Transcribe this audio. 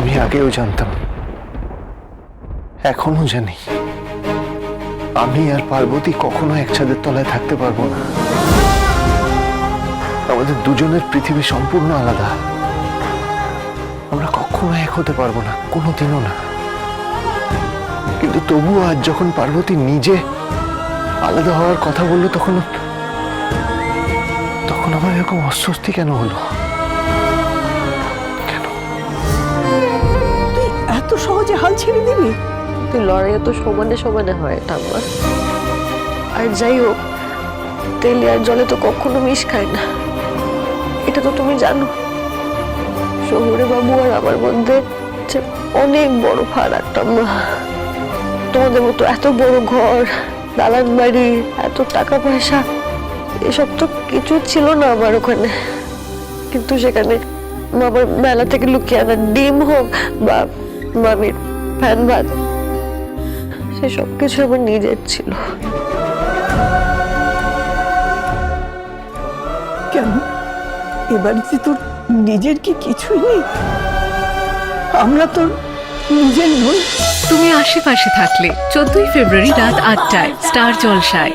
আমি আগেও জানতাম। এখনও জানি। আমি আর পার্বতী কখনো এক ছাদের তলায় থাকতে পারব না। আমাদের দুজনের পৃথিবী সম্পূর্ণ আলাদা। আমরা কখনো এক হতে পারব না, কোনোদিনও না। কিন্তু তবুও আজ যখন পার্বতী নিজে আলাদা হওয়ার কথা বলল, তখন তখন আমার এরকম অস্বস্তি কেন হলো? ছেড়ে দিবি? তুই লড়াইয়ে তো সমানে সমানে হয় ঠাম্মা আর যাই হোক তেলে আর জলে তো কখনো মিশ খায় না। এটা তো তুমি জানো। শহুরে বাবু আর আমার মধ্যে অনেক বড় ফারাক ঠাম্মা তোমাদের মতো এত বড় ঘর দালান বাড়ি এত টাকা পয়সা এসব তো কিছু ছিল না আমার ওখানে। কিন্তু সেখানে মামার মেলা থেকে লুকিয়ে আনা ডিম হোক বা মামির ফ্যান বাজে সে সব কিছু আমার নিজের ছিল। কেন? এবার যে তোর নিজের কি কিছুই নেই? আমরা তোর নিজের নই। তুমি আশেপাশে থাকলে চোদ্দই ফেব্রুয়ারি রাত আটটায় স্টার জলসায়।